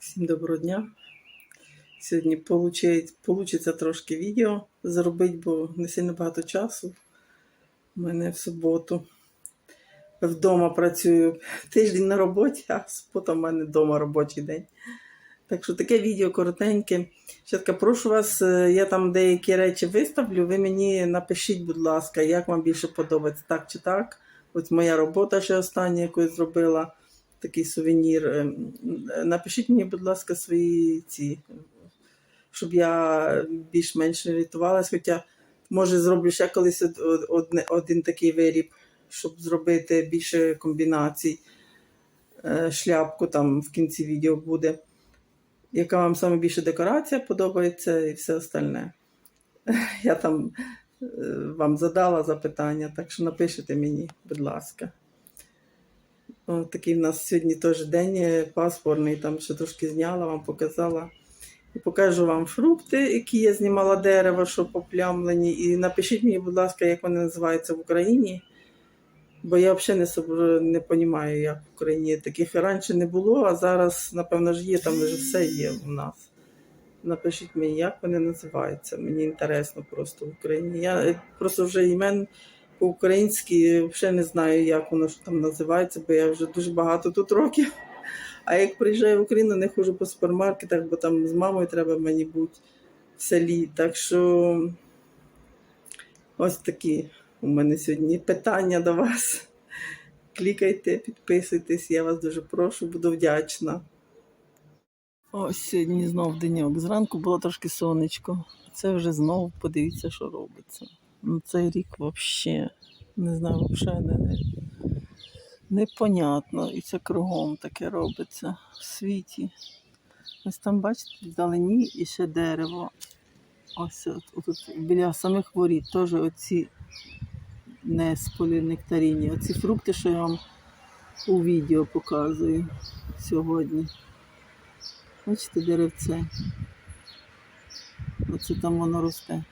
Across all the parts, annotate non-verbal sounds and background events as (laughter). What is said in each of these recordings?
Всім доброго дня. Сьогодні получиться трошки відео зробити, бо не сильно багато часу. У мене в суботу. Вдома працюю тиждень на роботі, а субота в мене вдома робочий день. Так що таке відео коротеньке. Щотка, прошу вас, е, я там деякі речі виставлю. Ви мені напишіть, будь ласка, як вам більше подобається, так чи так. Ось моя робота ще остання, яку я зробила, такий сувенір. Ем, Напишіть мені, будь ласка, свої ці, щоб я більш-менш рятувалась. Хоча, може, зроблю ще колись од- од- одне- один такий виріб, щоб зробити більше комбінацій. Е, Шляпку там в кінці відео буде. Яка вам саме більше декорація подобається і все остальне. (laughs) Я там е, вам задала запитання, так що напишіть мені, будь ласка. Такий в нас сьогодні теж день е, там ще трошки зняла, вам показала. І покажу вам фрукти, які я знімала дерево, що поплямлені. І напишіть мені, будь ласка, як вони називаються в Україні. Бо я взагалі не, не розумію, як в Україні таких раніше не було, а зараз, напевно, ж є, там вже все є у нас. Напишіть мені, як вони називаються. Мені інтересно просто в Україні. Я е, просто вже імен по-українськи взагалі не знаю, як воно що там називається, бо я вже дуже багато тут років. А як приїжджаю в Україну, не ходжу по супермаркетах, бо там з мамою треба мені бути в селі. Так що ось такі у мене сьогодні питання до вас. Клікайте, підписуйтесь, я вас дуже прошу, буду вдячна. Ось сьогодні знов деньок. Зранку було трошки сонечко. Це вже знов подивіться, що робиться. Ну, цей рік взагалі, не знаю, взагалі не, не, непонятно. І це кругом таке робиться в світі. Ось там, бачите, вдалині і ще дерево. Ось тут біля самих воріт теж оці несполі нектаріні. Оці фрукти, що я вам у відео показую сьогодні. Бачите, деревце. Оце там воно росте.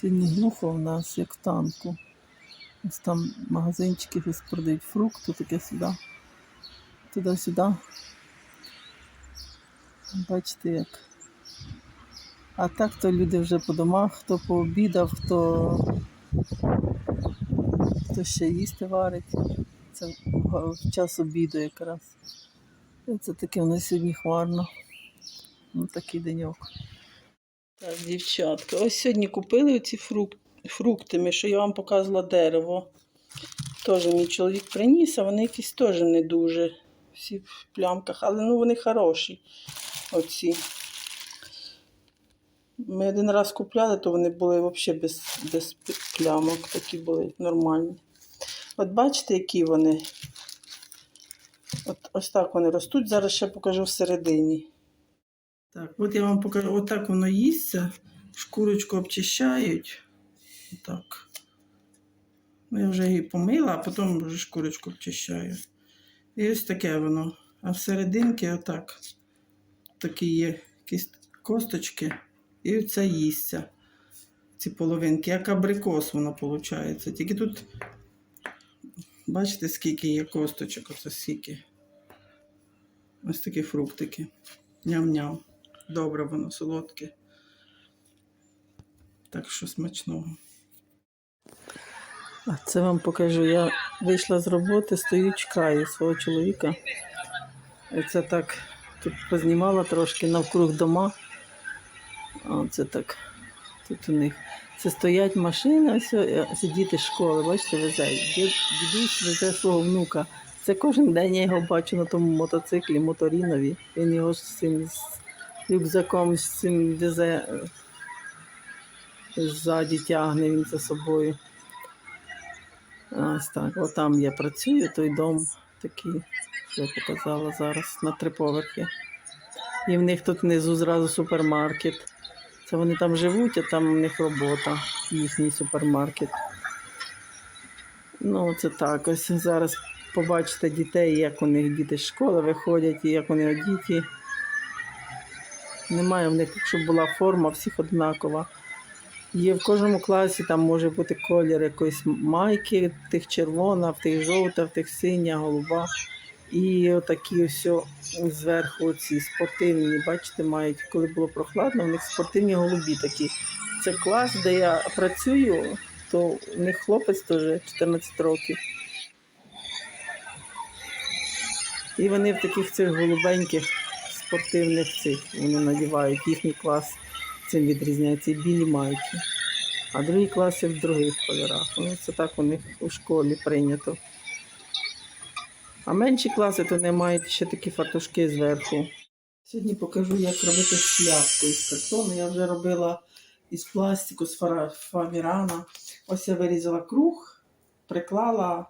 Сьогодні глухо в нас, як в танку. Ось там магазинчики щось продають фрукти, таке сюди. Туди-сюди. Бачите як. А так то люди вже по домах, хто пообідав, хто, хто ще їсти варить. Це в час обіду якраз. Це таке в нас сьогодні хмарно. Ну, такий деньок. Так, дівчатка, ось сьогодні купили фрук... фрукти, ми, що я вам показувала дерево. Теж мій чоловік приніс, а вони якісь теж не дуже. Всі в плямках, але ну вони хороші. Оці. Ми один раз купляли, то вони були взагалі без, без плямок, такі були нормальні. От бачите, які вони. От, ось так вони ростуть. Зараз ще покажу всередині. Так, от я вам покажу, отак воно їсться. Шкурочку обчищають. Отак. Ну, я вже її помила, а потім вже шкурочку обчищаю. І ось таке воно. А всерединки отак. Такі є косточки. І оце їсться. Ці половинки, як абрикос воно виходить. Тільки тут, бачите, скільки є косточок, оце скільки. Ось такі фруктики. Ням-ням. Добре воно, солодке. Так що смачного. А це вам покажу. Я вийшла з роботи, стою, чекаю свого чоловіка. І це так тут познімала трошки навкруг дома. А це так. Тут у них. Це стоять машини, ось, е, ось діти з школи, бачите, везе. Дідусь везе свого внука. Це кожен день я його бачу на тому мотоциклі, моторінові. Він його з цим рюкзаком з цим везе. Ззаді тягне він за собою. Ось так. Отам я працюю, той дом такий, що я показала зараз на три поверхи. І в них тут внизу зразу супермаркет. Це вони там живуть, а там у них робота, їхній супермаркет. Ну, це так. Ось зараз побачите дітей, як у них діти з школи виходять, і як вони одіті. Немає в них, щоб була форма, всіх однакова. Є в кожному класі, там може бути колір якоїсь майки, тих червона, в тих жовта, в тих синя, голуба. І отакі ось зверху ці спортивні, бачите, мають, коли було прохладно, у них спортивні голубі такі. Це клас, де я працюю, то у них хлопець теж 14 років. І вони в таких цих голубеньких спортивних цих вони надівають. Їхній клас цим відрізняється білі майки. А другі класи в других кольорах. Ну, це так у них у школі прийнято. А менші класи то не мають ще такі фартушки зверху. Сьогодні покажу, як робити шляпку із картону. Я вже робила із пластику, з фавірана. Ось я вирізала круг, приклала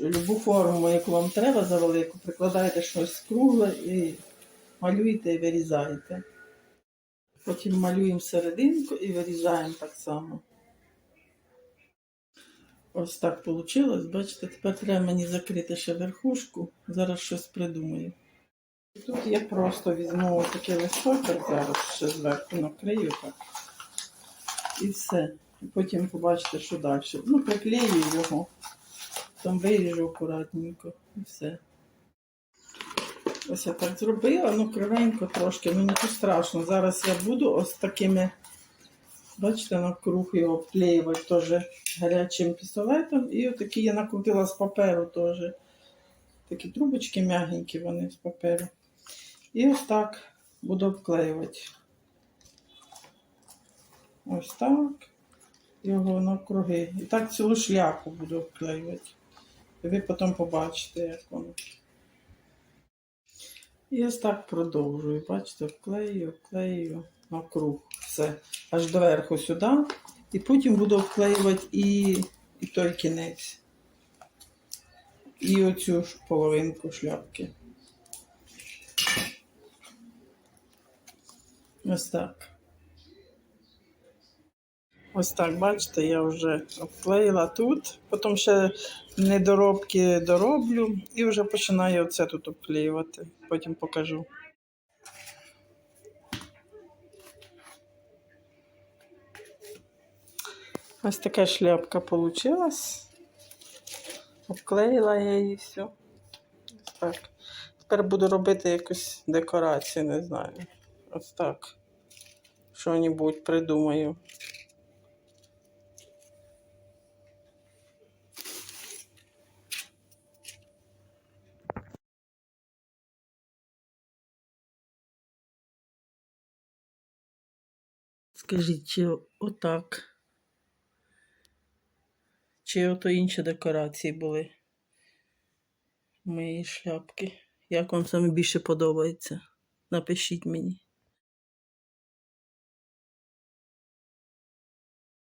любу форму, яку вам треба завелику, прикладаєте щось кругле і малюєте і вирізаєте. Потім малюємо серединку і вирізаємо так само. Ось так вийшло. Бачите, тепер треба мені закрити ще верхушку. Зараз щось придумаю. Тут я просто візьму такий листочок, зараз ще зверху накрию так. І все. Потім побачите, що далі. Ну, приклею його, там виріжу акуратненько і все. Ось я так зробила, ну кривенько трошки, ну нічого страшного. Зараз я буду ось такими, бачите, на круг його обклеювати теж гарячим пістолетом. І отакі я накрутила з паперу теж. Такі трубочки м'ягенькі вони з паперу. І ось так буду обклеювати. Ось так. Його навкруги. І так цілу шляпу буду обклеювати. І ви потім побачите, як воно. І ось так продовжую. Бачите, вклею, вклею навкруг. Все. Аж доверху сюди. І потім буду вклеювати і, і той кінець. І оцю ж половинку шляпки. Ось так. Ось так, бачите, я вже обклеїла тут, потім ще недоробки дороблю і вже починаю оце тут обклеювати. Потім покажу. Ось така шляпка вийшла. Обклеїла я її все. Ось так. Тепер буду робити якусь декорацію, не знаю. Ось так. Що-небудь придумаю. Скажіть, чи отак? Чи ото інші декорації були моєї шляпки? Як вам саме більше подобається? Напишіть мені.